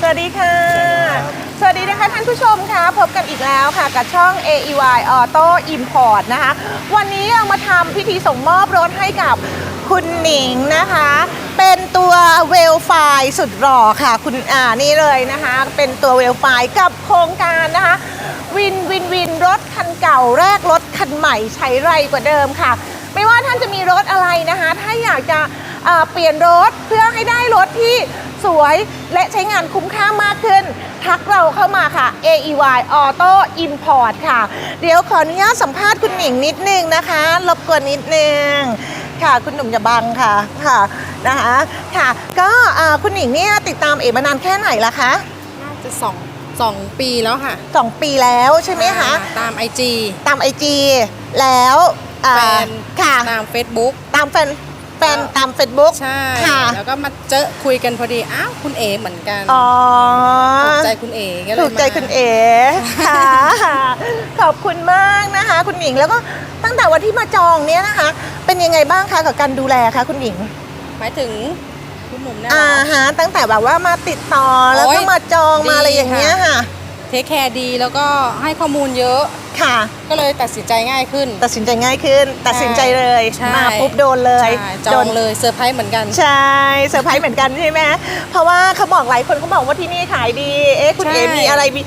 สวัสดีค่ะ สวัสดีนะคะท่านผู้ชมค่ะพบกันอีกแล้วค่ะกับช่อง AEY Auto Import นะคะ วันนี้เรามาทำพิธีส่งมอบรถให้กับคุณหนิงนะคะ เป็นตัวเวลไฟสุดหล่อค่ะ คุณอ่านี่เลยนะคะ เป็นตัวเวลไฟกับโครงการนะคะ วินวินวินรถคันเก่าแรกรถคันใหม่ใช้ไรกว่าเดิมค่ะ ไม่ว่าท่านจะมีรถอะไรนะคะ ถ้าอยากจะเอ่อเปลี่ยนรถเพื่อให้ได้รถที่ สวยและใช้งานคุ้มค่ามากขึ้น ทักเราเข้ามาค่ะ AEY Auto Import ค่ะ เดี๋ยวขออนุญาตสัมภาษณ์คุณหนิงนิดนึงนะคะรบกวนนิดนึงค่ะคุณหนุ่มอย่าบังค่ะค่ะนะคะค่ะก็อ่าคุณหนิงเนี่ยติดตามเอ๋มานานแค่ไหนละคะน่าจะสองสองปีแล้วค่ะสองปีแล้วใช่ไหมคะอ่าตามไอจีตามไอจีแล้วอ่าแฟนค่ะตาม Facebook ตามแฟน แฟนตาม Facebook ใช่ ค่ะ แล้วก็มาเจอคุยกันพอดี อ้าว คุณเอเหมือนกันอ๋อ ถูกใจคุณเอก็เลยถูกใจมา คุณเอ๋ค่ะขอบคุณมากนะคะ คุณหญิงแล้วก็ตั้งแต่วันที่มาจองเนี้ยนะคะ เป็นยังไงบ้างคะกับการดูแลคะคุณหญิงหมายถึงคุณหนุ่มเนี่ยอ่าเหรอฮะตั้งแต่แบบว่ามาติดต่อแล้วโอ้ก็ยมาจองมาดีอะไรอย่างเงี้ยค่ะ เทคแคร์ดีแล้วก็ให้ข้อมูลเยอะ ค่ะ ก็เลยตัดสินใจง่ายขึ้น ตัดสินใจง่ายขึ้น ตัดสินใจเลยใช่มาปุ๊บโดนเลยใช่จโดองนเลยเซอร์ไพรส์เหมือนกัน ใช่เซอร์ไพรส์เหมือนกันใช่ไหมเพราะว่าเขาบอกหลายคนเขาบอกว่าที่นี่ขายดีเอ๊ะคุณใช่ เอ๋มีอะไรมี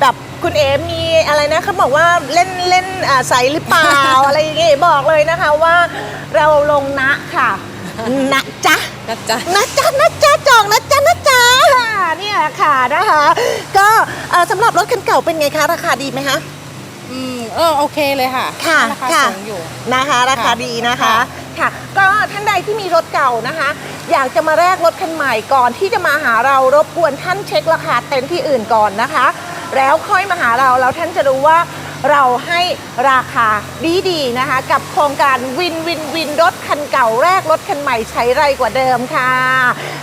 แบบคุณเอ๋มีอะไรนะเขาบอกว่าเล่นเล่นอ่าใสหรือเปล่า อะไรอย่างเงี้ยบอกเลยนะคะว่าเราลงนะค่ะนะจ๊ะ นะจ๊ะ นะจ๊ะนะจ๊ะจองนะจ๊ะนะจ๊ะเนี่ยค่ะนะคะ ก็เอ่อสำหรับรถคันเก่าเป็นไงคะ ราคาดีไหมคะ อืมเออโอเคเลยค่ะค่ะราคาค่ะ สูงอยู่ นะคะ ราคาดีนะคะ ค่ะ ค่ะ ก็ท่านใดที่มีรถเก่านะคะ อยากจะมาแลกรถคันใหม่ก่อนที่จะมาหาเรารบกวนท่านเช็คราคาเต็นท์ที่อื่นก่อนนะคะ แล้วค่อยมาหาเราแล้วท่านจะรู้ว่าเราให้ราคาดีๆนะคะ กับโครงการวินวินวินรถคันเก่าแรกรถคันใหม่ใช้ไรกว่าเดิมค่ะ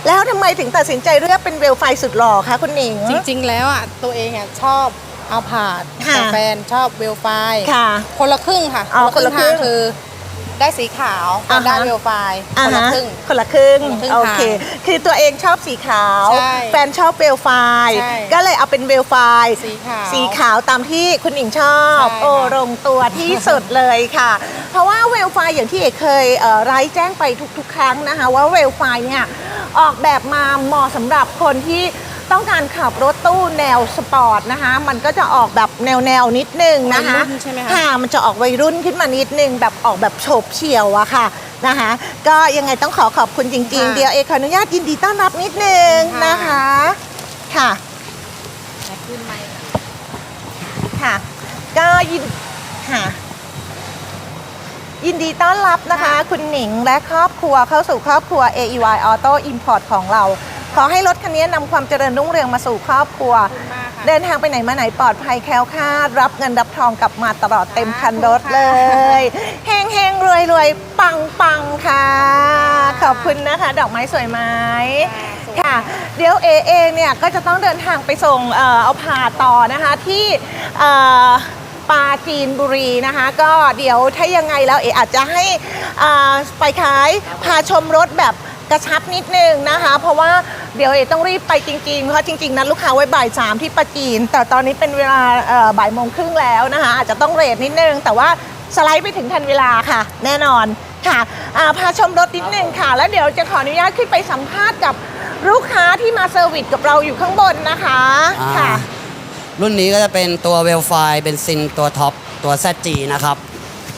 แล้วทำไมถึงตัดสินใจเลือกเป็นเวลไฟสุดหล่อคะคุณหนิง จริง ๆ แล้วอะตัวเองอะชอบ เอาผาดค่ะแต่แฟนชอบเวลไฟค่ะคนละครึ่งค่ะอ๋อคนละครึ่งทาคือได้สีขาวอ่ากับฮะ ได้เวลไฟอ่าคนละฮะครึ่งคนละครึ่งคนละครึ่งโอเคทางคือตัวเองชอบสีขาว ใช่แฟนชอบเวลไฟใช่ ก็เลยเอาเป็นเวลไฟสีขาว สีขาวตามที่คุณหญิงชอบ ใช่โอ้ค่ะลงตัวที่สุดเลยค่ะ เพราะว่าเวลไฟอย่างที่เอกเคยเอ่อไร้แจ้งไปทุกๆ ครั้งนะคะ ว่าเวลไฟเนี่ยออกแบบมาเหมาะสำหรับคนที่ ต้องการขับรถตู้แนวสปอร์ตนะคะ มันก็จะออกแบบแนวแนวๆนิดนึงนะคะวัยรุ่นใช่ไหมคะ ค่ะมันจะออกวัยรุ่นขึ้นมานิดนึงแบบออกแบบโฉบเฉี่ยวอะค่ะนะคะ ก็ยังไงต้องขอขอบคุณจริง ๆ ค่ะเดี๋ยวเอกขออนุญาตยินดีต้อนรับนิดนึงค่ะ นะคะค่ะ แต่ขึ้นไหมค่ะก็ยินค่ะยินดีต้อนรับนะคะ คุณหนิงและครอบครัวเข้าสู่ครอบครัว AEY Auto Import ของเรา ขอให้รถคันนี้นำความเจริญรุ่งเรืองมาสู่ครอบครัวขอบคุณมากค่ะเดินทางไปไหนมาไหนปลอดภัยแคล้วคลาดรับเงินรับทองกลับมาตลอดเต็มคันรถเลยเฮงเฮงรวยรวยปังปังค่ะ ขอบคุณนะคะ ดอกไม้สวยไหมค่ะ เดี๋ยวเอเองเนี่ยก็จะต้องเดินทางไปส่งเอ่อเอาผ่าต่อนะคะที่เอ่อปราจีนบุรีนะคะ ก็เดี๋ยวถ้ายังไงแล้วเออาจจะให้อ่าไปขายพาชมรถแบบกระชับนิดนึงนะคะ เพราะว่า เดี๋ยวเอต้องรีบไปจริงๆ เพราะจริงๆ นั้นลูกค้าไว้บ่ายสามที่ปราจีน แต่ตอนนี้เป็นเวลาเอ่อบ่ายโมงครึ่งแล้วนะคะ อาจจะต้องเรทนิดนึง แต่ว่าสไลด์ไปถึงทันเวลาค่ะ แน่นอนค่ะอ่าพาชมรถนิดนึงค่ะ แล้วเดี๋ยวจะขออนุญาตขึ้นไปสัมภาษณ์กับลูกค้าที่มาเซอร์วิสกับเราอยู่ข้างบนนะคะอ่าค่ะ รุ่นนี้ก็จะเป็นตัวเวลไฟเบนซินตัวท็อปตัว ZG นะครับ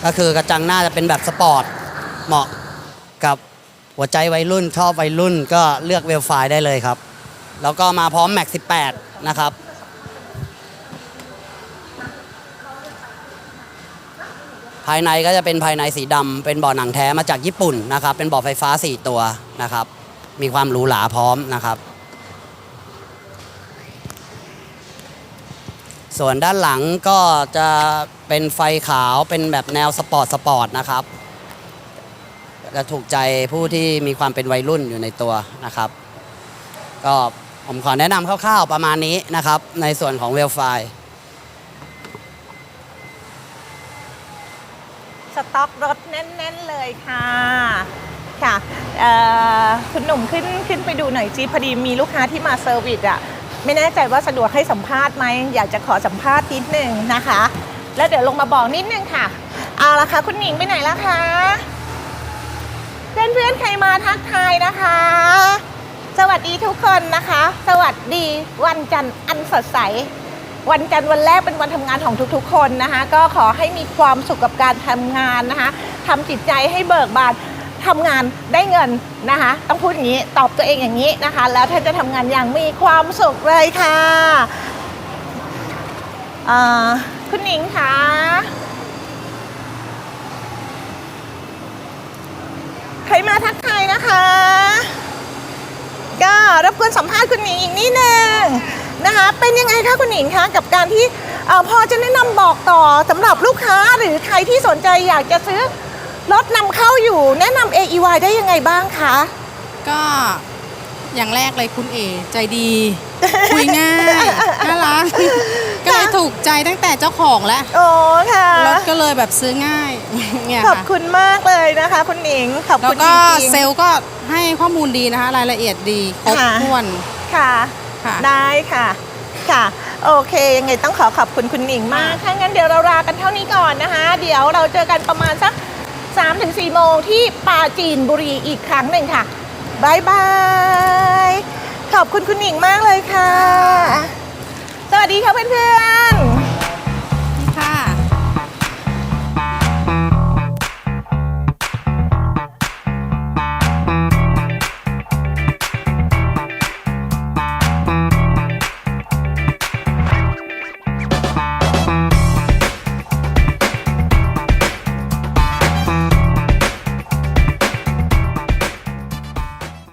ก็คือกระจังหน้าจะเป็นแบบสปอร์ตเหมาะกับ หัวใจวัยรุ่นชอบวัยรุ่นก็เลือกเวลไฟได้เลยครับ แล้วก็มาพร้อมแม็ก18 นะครับ ภายในก็จะเป็นภายในสีดำเป็นเบาะหนังแท้มาจากญี่ปุ่นนะครับ เป็นเบาะไฟฟ้า 4 ตัวนะครับ มีความหรูหราพร้อมนะครับ ส่วนด้านหลังก็จะเป็นไฟขาวเป็นแบบแนวสปอร์ตสปอร์ตนะครับ จะถูกใจผู้ที่มีความเป็นวัยรุ่นอยู่ในตัวนะครับ ก็ผมขอแนะนำคร่าวๆประมาณนี้นะครับ ในส่วนของเวลไฟสต็อกรถแน่นๆเลยค่ะ ค่ะคุณหนุ่มขึ้นขึ้นไปดูหน่อยจีพอดีมีลูกค้าที่มาเซอร์วิสอะไม่แน่ใจว่าสะดวกให้สัมภาษณ์ไหมอยากจะขอสัมภาษณ์นิดนึงนะคะ แล้วเดี๋ยวลงมาบอกนิดนึงค่ะ เอาละค่ะ คุณหนิงไปไหนแล้วคะ เพื่อนๆใครมาทักทายนะคะ สวัสดีทุกคนนะคะ สวัสดีวันจันทร์อันสดใส วันจันทร์วันแรกเป็นวันทำงานของทุกๆ คนนะคะ ก็ขอให้มีความสุขกับการทำงานนะคะทำจิตใจให้เบิกบานทำงานได้เงินนะคะ ต้องพูดอย่างนี้ตอบตัวเองอย่างนี้นะคะ แล้วท่านจะทำงานอย่างมีความสุขเลยค่ะคุณหนิงคะใค รมาทักทายนะคะ ก็รบกวนสัมภาษณ์คุณหนิงอีกนิดนึงนะคะ เป็นยังไงคะคุณหนิงคะกับการที่เออพอจะแนะนำบอกต่อสำหรับลูกค้าหรือใครที่สนใจอยากจะซื้อรถนำเข้าอยู่ แนะนำ AEY ได้ยังไงบ้างคะก็อย่างแรกเลยคุณเอใจดี คุยง่ายน่ารักก็เลยถูกใจตั้งแต่เจ้าของแล้วโอ้ค่ะรถก็ เลยแบบซื้อง่ายเนี่ยขอบค่ะคุณมากเลยนะคะ คุณหนิงขอบแล้วคุณจก็ริง เซลล์ก็ให้ข้อมูลดีนะคะ รายละเอียดดีครบค่ะ ถ้วนๆค่ะ ค่ะ ได้ค่ะ ค่ะ โอเค ยังไงต้องขอขอบคุณคุณหนิงมาก ถ้างั้นเดี๋ยวเราลากันเท่านี้ก่อนนะคะ เดี๋ยวเราเจอกันประมาณสัก 3-4ถึง4โมงที่ปราจีนบุรีอีกครั้งหนึ่งค่ะบายบาย ขอบคุณคุณหนิงมากเลยค่ะ สวัสดีค่ะเพื่อนๆ